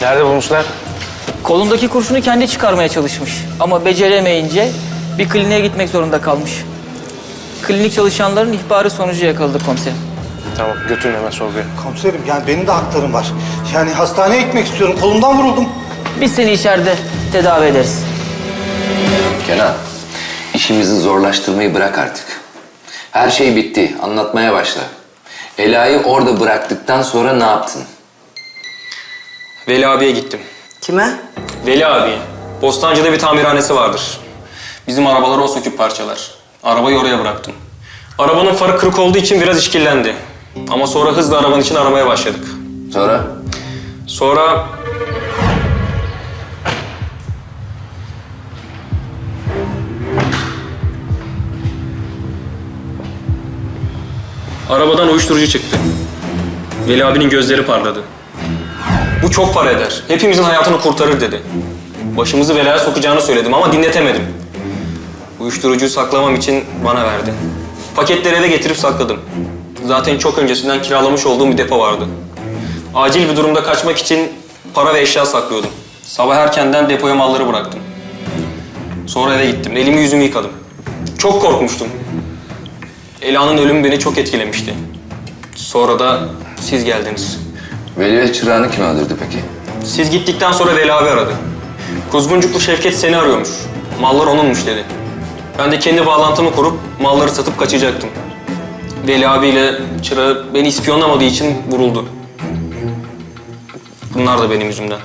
Nerede bulmuşlar? Kolundaki kurşunu kendi çıkarmaya çalışmış. Ama beceremeyince bir kliniğe gitmek zorunda kalmış. Klinik çalışanların ihbarı sonucu yakaladı komiserim. Tamam götürün hemen sorguya. Komiserim yani benim de haklarım var. Yani hastaneye gitmek istiyorum. Kolumdan vuruldum. Biz seni içeride tedavi ederiz. Kenan, işimizi zorlaştırmayı bırak artık. Her şey bitti, anlatmaya başla. Ela'yı orada bıraktıktan sonra ne yaptın? Veli abiye gittim. Kime? Veli abi, Bostancı'da bir tamirhanesi vardır. Bizim arabaları o söküp parçalar. Arabayı oraya bıraktım. Arabanın farı kırık olduğu için biraz işkillendi. Ama sonra hızla arabanın için aramaya başladık. Sonra? Sonra... Arabadan uyuşturucu çıktı. Veli abinin gözleri parladı. Bu çok para eder. Hepimizin hayatını kurtarır dedi. Başımızı belaya sokacağını söyledim ama dinletemedim. Uyuşturucuyu saklamam için bana verdi. Paketleri eve getirip sakladım. Zaten çok öncesinden kiralamış olduğum bir depo vardı. Acil bir durumda kaçmak için para ve eşya saklıyordum. Sabah erkenden depoya malları bıraktım. Sonra eve gittim. Elimi yüzümü yıkadım. Çok korkmuştum. Ela'nın ölümü beni çok etkilemişti. Sonra da siz geldiniz. Veli ve çırağını kim öldürdü peki? Siz gittikten sonra Veli abi aradı. Kuzguncuklu Şevket seni arıyormuş. Mallar onunmuş dedi. Ben de kendi bağlantımı kurup malları satıp kaçacaktım. Veli abiyle çırağı beni ispiyonlamadığı için vuruldu. Bunlar da benim yüzümden.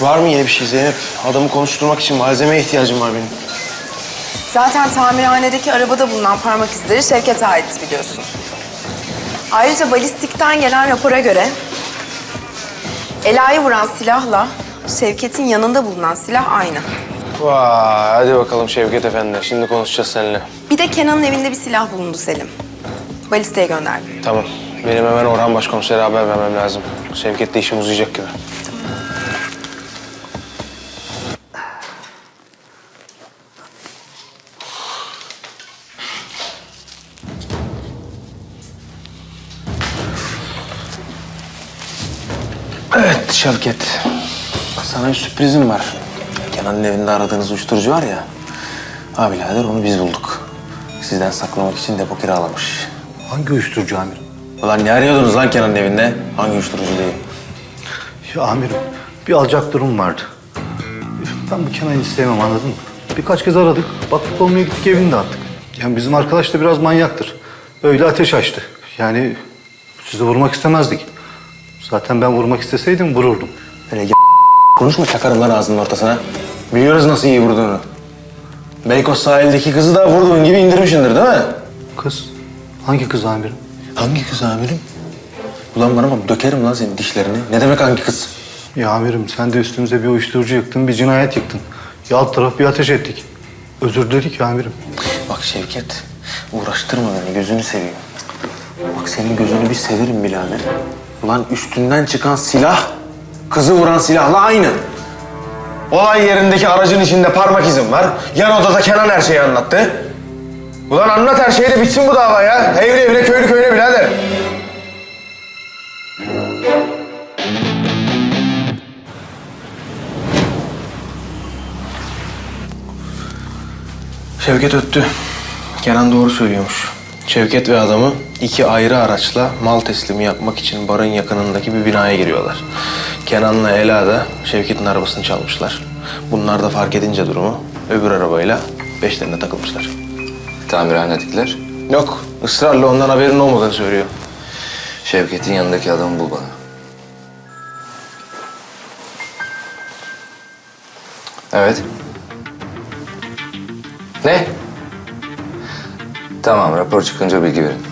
Var mı yine bir şey Zeynep? Adamı konuşturmak için malzemeye ihtiyacım var benim. Zaten tamirhanedeki arabada bulunan parmak izleri Şevket'e ait biliyorsun. Ayrıca balistikten gelen rapora göre Ela'yı vuran silahla Şevket'in yanında bulunan silah aynı. Vay hadi bakalım Şevket Efendi. Şimdi konuşacağız seninle. Bir de Kenan'ın evinde bir silah bulundu Selim. Balisteye gönderdim. Tamam. Benim hemen Orhan Başkomiser'e haber vermem lazım. Şevket'le işim uzayacak gibi. Şevket. Sana bir sürprizim var. Kenan'ın evinde aradığınız uyuşturucu var ya. Ha birader onu biz bulduk. Sizden saklamak için depo kiralamış. Hangi uyuşturucu amirim? Ulan ne arıyordunuz lan Kenan'ın evinde? Hangi uyuşturucu değil? Ya amirim bir alacak durum vardı. Ben bu Kenan'ı istemem anladın mı? Birkaç kez aradık. Baktık olmaya gittik evini de attık. Yani bizim arkadaş da biraz manyaktır. Öyle ateş açtı. Yani sizi vurmak istemezdik. Zaten ben vurmak isteseydim vururdum. Ya konuşma çakarım lan ağzının ortasına. Biliyoruz nasıl iyi vurduğunu. Beykoz sahildeki kızı da vurduğun gibi indirmişsindir değil mi? Kız? Hangi kız amirim? Hangi kız amirim? Ulan bana bak dökerim lan senin dişlerini. Ne demek hangi kız? Ya amirim sen de üstümüze bir uyuşturucu yıktın, bir cinayet yıktın. Ya alt taraf bir ateş ettik. Özür diledik ya amirim. Bak Şevket, uğraştırma beni, gözünü seveyim. Bak senin gözünü bir severim birader. Ulan üstünden çıkan silah, kızı vuran silahla aynı. Olay yerindeki aracın içinde parmak izim var. Yan odada Kenan her şeyi anlattı. Ulan anlat her şeyi de bitsin bu dava ya. Evine evine, köylü köyüne birader. Şevket öttü. Kenan doğru söylüyormuş. Şevket ve adamı iki ayrı araçla mal teslimi yapmak için barın yakınındaki bir binaya giriyorlar. Kenan'la Ela da Şevket'in arabasını çalmışlar. Bunlar da fark edince durumu öbür arabayla peşlerine takılmışlar. Tamirhanedekiler. Yok, ısrarla ondan haberin olmadığını söylüyor. Şevket'in yanındaki adamı bul bana. Evet. Tamam, rapor çıkınca bilgi verin.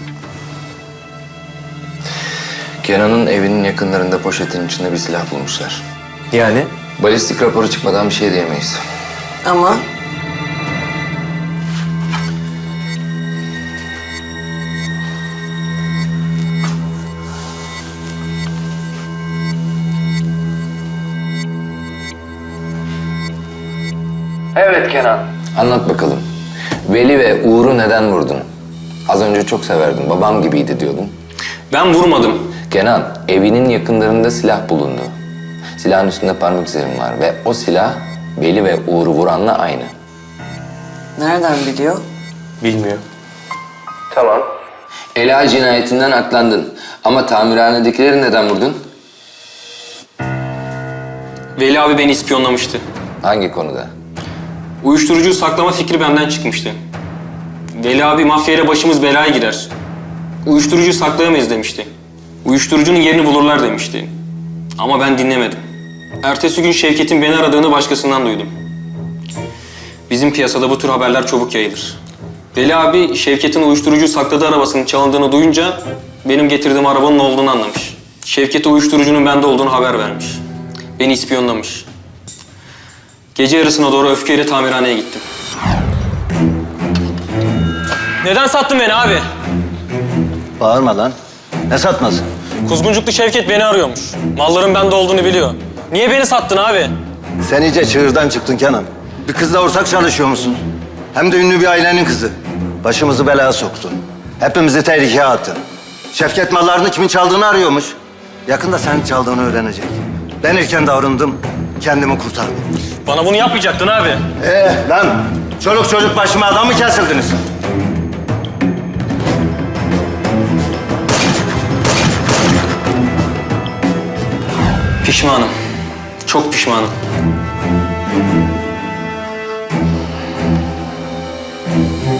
Kenan'ın evinin yakınlarında poşetin içinde bir silah bulmuşlar. Yani? Balistik raporu çıkmadan bir şey diyemeyiz. Ama Evet Kenan. Anlat bakalım. Veli ve Uğur'u neden vurdun? Az önce çok severdim, babam gibiydi diyordun. Ben vurmadım. Kenan, evinin yakınlarında silah bulundu. Silahın üstünde parmak izlerim var ve o silah Veli ve Uğur'u vuranla aynı. Nereden biliyor? Bilmiyor. Ela cinayetinden aklandın ama tamirhanedekileri neden vurdun? Veli abi beni ispiyonlamıştı. Hangi konuda? Uyuşturucuyu saklama fikri benden çıkmıştı. Veli abi mafyayla başımız belaya girer. Uyuşturucuyu saklayamayız demişti. Uyuşturucunun yerini bulurlar demişti. Ama ben dinlemedim. Ertesi gün Şevket'in beni aradığını başkasından duydum. Bizim piyasada bu tür haberler çabuk yayılır. Veli abi Şevket'in uyuşturucuyu sakladığı arabasının çalındığını duyunca benim getirdiğim arabanın olduğunu anlamış. Şevket'e uyuşturucunun bende olduğunu haber vermiş. Beni ispiyonlamış. Gece yarısına doğru öfkeyle tamirhaneye gittim. Neden sattın beni abi? Bağırma lan. Ne satması? Kuzguncuklu Şevket beni arıyormuş. Malların bende olduğunu biliyor. Niye beni sattın abi? Sen iyice çığırdan çıktın Kenan. Bir kızla ortak çalışıyor musun? Hem de ünlü bir ailenin kızı. Başımızı belaya soktun. Hepimizi tehlikeye attın. Şevket mallarını kimin çaldığını arıyormuş. Yakında senin çaldığını öğrenecek. Ben erken davrandım, kendimi kurtardım. Bana bunu yapmayacaktın abi. Ee lan, çoluk çocuk başıma adam mı kesildiniz? Pişmanım. Çok pişmanım.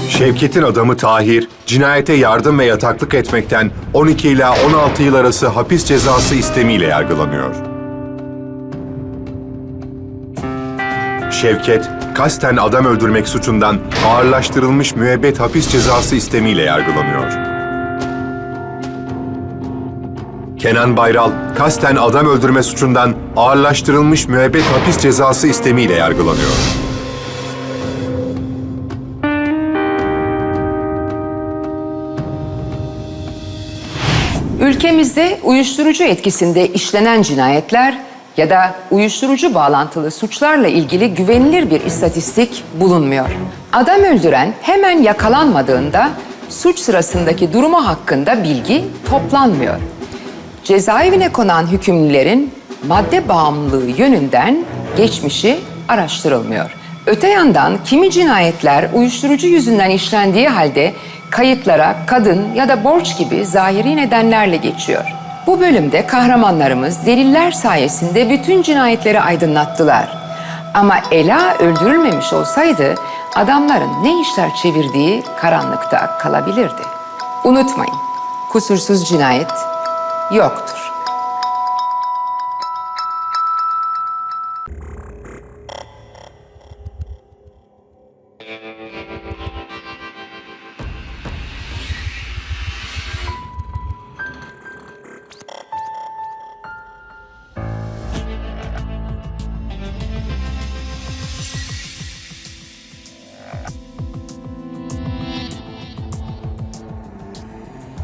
Şevket'in adamı Tahir, cinayete yardım ve yataklık etmekten 12 ila 16 yıl arası hapis cezası istemiyle yargılanıyor. Şevket, kasten adam öldürmek suçundan ağırlaştırılmış müebbet hapis cezası istemiyle yargılanıyor. Kenan Bayral, kasten adam öldürme suçundan ağırlaştırılmış müebbet hapis cezası istemiyle yargılanıyor. Ülkemizde uyuşturucu etkisinde işlenen cinayetler ya da uyuşturucu bağlantılı suçlarla ilgili güvenilir bir istatistik bulunmuyor. Adam öldüren hemen yakalanmadığında suç sırasındaki durumu hakkında bilgi toplanmıyor. Cezaevine konan hükümlülerin madde bağımlılığı yönünden geçmişi araştırılmıyor. Öte yandan kimi cinayetler uyuşturucu yüzünden işlendiği halde kayıtlara kadın ya da borç gibi zahiri nedenlerle geçiyor. Bu bölümde kahramanlarımız deliller sayesinde bütün cinayetleri aydınlattılar. Ama Ela öldürülmemiş olsaydı adamların ne işler çevirdiği karanlıkta kalabilirdi. Unutmayın, kusursuz cinayet yoktur.